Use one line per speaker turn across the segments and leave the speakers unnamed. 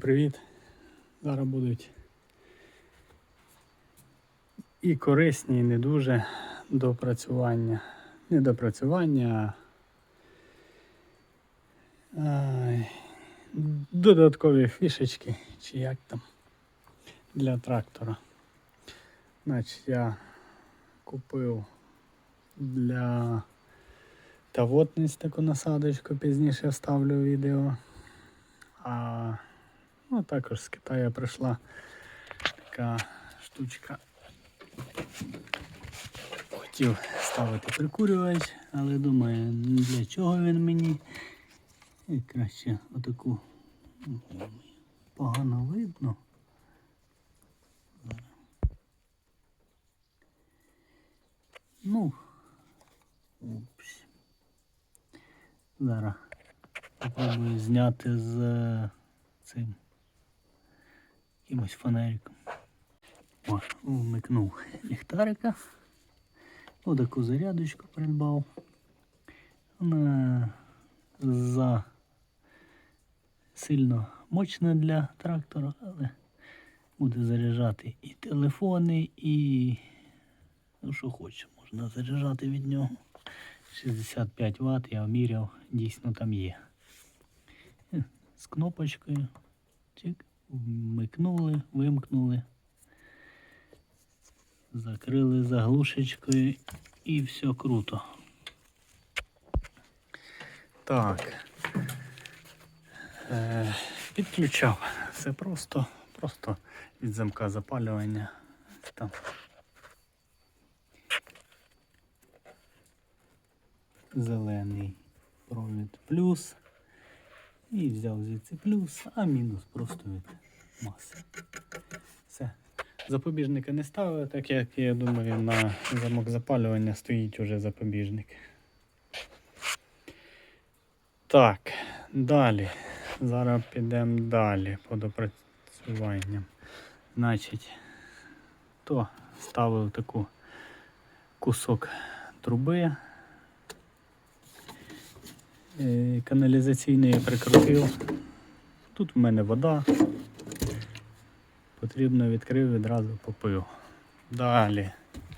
Привіт! Зараз будуть і корисні, і не дуже допрацювання. Не допрацювання, а додаткові фішечки, чи як там для трактора. Значить, я купив для тавотниць таку насадочку, пізніше вставлю відео. А ну, також з Китаю прийшла така штучка. Хотів ставити прикурювач, але думаю, для чого він мені. І краще отаку ну, погано видно. Ну, упс. Зараз Попробую зняти з е, цим якимось фонариком. О, вмикнув ліхтарика. Отаку зарядочку придбав. Вона за сильно мощна для трактора, але буде заряджати і телефони, і ну що хоче, можна заряджати від нього. 65 Вт я вміряв, дійсно там є з кнопочкою. Чик, вмикнули, вимкнули, закрили заглушечкою і все круто. Так. Е, підключав. Все просто, просто від замка запалювання. Там. Зелений провід плюс. І взяв звідси плюс, а мінус просто від маси. Все. Запобіжника не ставив, так як я думаю, на замок запалювання стоїть уже запобіжник. Так, далі. Зараз підемо далі по допрацюванням. Значить, то ставив таку кусок труби. Е, каналізаційний я прикрутив. Тут в мене вода. Потрібно відкрив, відразу попив. Далі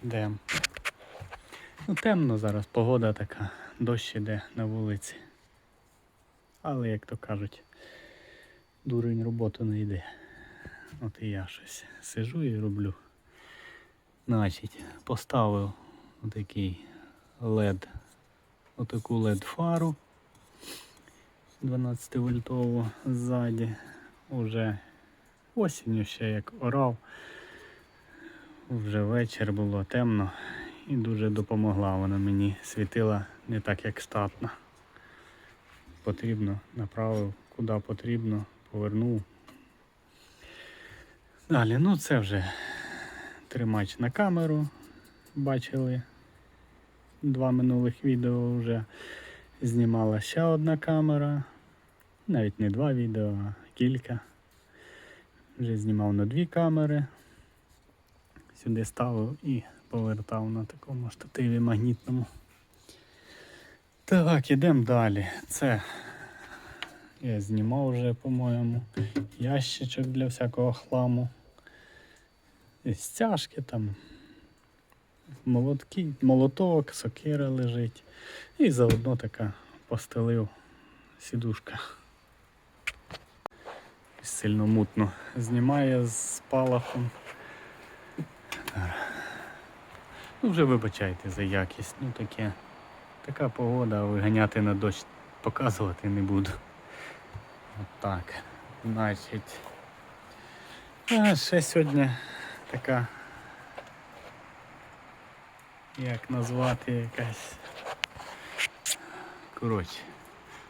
йдемо. Ну, темно зараз, погода така, дощ іде на вулиці. Але, як то кажуть, дурень роботу не йде. От і я щось сижу і роблю. Значить, поставив отакий LED, отаку LED фару. 12 вольтову ззаді. Уже осінню ще як орав. Вже вечір було темно і дуже допомогла вона мені світила не так як штатна. Потрібно, направив куди потрібно, повернув. Далі, ну це вже тримач на камеру. Бачили два минулих відео вже знімала ще одна камера. Навіть не два відео, а кілька. Вже знімав на дві камери. Сюди ставив і повертав на такому штативі магнітному. Так, ідемо далі. Це я знімав вже, по-моєму, ящичок для всякого хламу. Стяжки там, молотки, молоток, сокира лежить. І заодно така постелив сідушка. Сильно мутно знімає з спалахом. Ну вже вибачайте за якість. Ну таке. Така погода, виганяти на дощ показувати не буду. От. Значить. А ще сьогодні така. Як назвати якась. Коротше,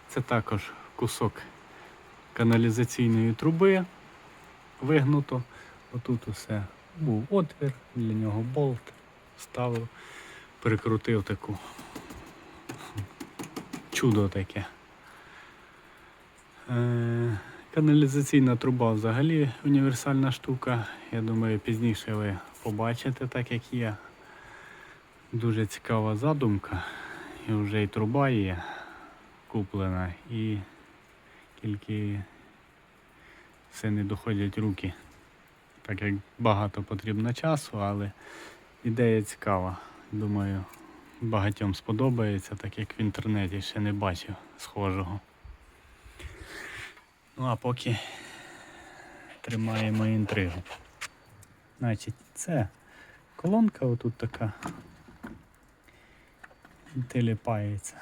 це також кусок каналізаційної труби вигнуто. Отут усе був отвір, для нього болт, ставив, прикрутив таку чудо таке. Е, каналізаційна труба взагалі універсальна штука. Я думаю, пізніше ви побачите, так як є. Дуже цікава задумка. І вже і труба є куплена, і тільки все не доходять руки. Так як багато потрібно часу, але ідея цікава. Думаю, багатьом сподобається, так як в інтернеті ще не бачив схожого. Ну а поки тримаємо інтригу. Значить, це колонка отут така. Теліпається.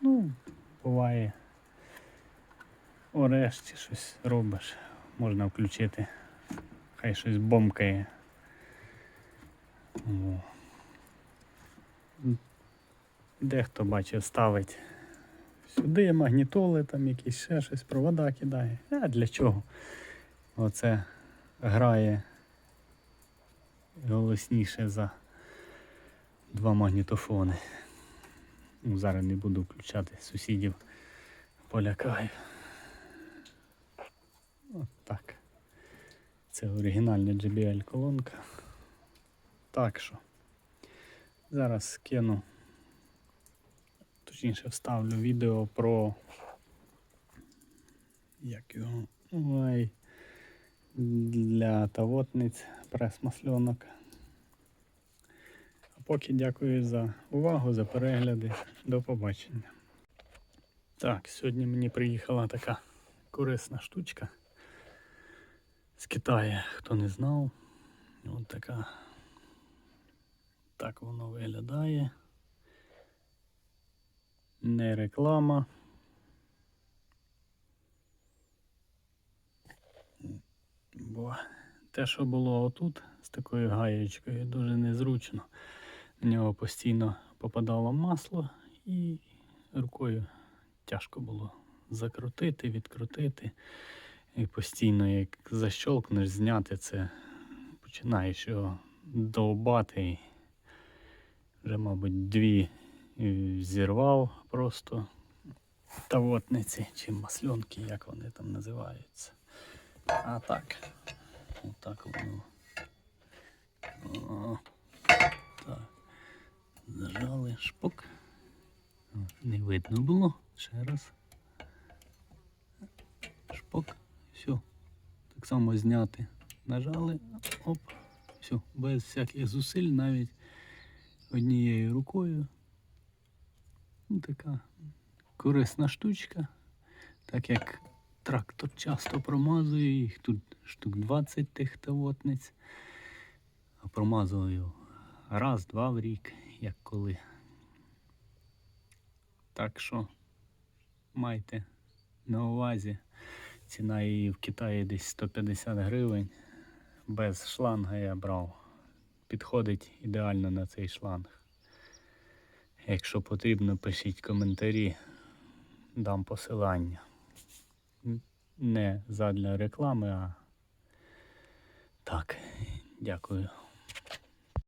Ну, буває. Ореш чи щось робиш, можна включити. Хай щось бомкає. О. Дехто бачив ставить сюди магнітоли, там якісь ще щось, провода кидає. А для чого? Оце грає голосніше за два магнітофони. Ну, зараз не буду включати сусідів полякаю. От. Це оригінальна JBL колонка. Так що. Зараз скину, точніше вставлю відео про як його ой, для тавотниць прес-масльонок. Поки дякую за увагу, за перегляди. До побачення. Так, сьогодні мені приїхала така корисна штучка з Китаю, хто не знав. Ось така. Так воно виглядає. Не реклама. Бо те, що було отут з такою гаєчкою, дуже незручно. На нього постійно попадало масло і рукою тяжко було закрутити, відкрутити. І постійно, як защолкнеш, зняти це, починаєш його довбати. Вже, мабуть, дві е, зірвав просто тавотниці чи масльонки, як вони там називаються. А так, отак воно. О, так. Зажали шпок. О, Не видно було. Ще раз. Шпок. Все. Так само зняти. Нажали. Оп. Все. Без всяких зусиль навіть однією рукою. Ну, така корисна штучка. Так як трактор часто промазує, їх тут штук 20 тих тавотниць. А промазую раз-два в рік, як коли. Так що майте на увазі. Ціна її в Китаї десь 150 гривень. Без шланга я брав. Підходить ідеально на цей шланг. Якщо потрібно, пишіть коментарі, дам посилання. Не задля реклами, а так. Дякую.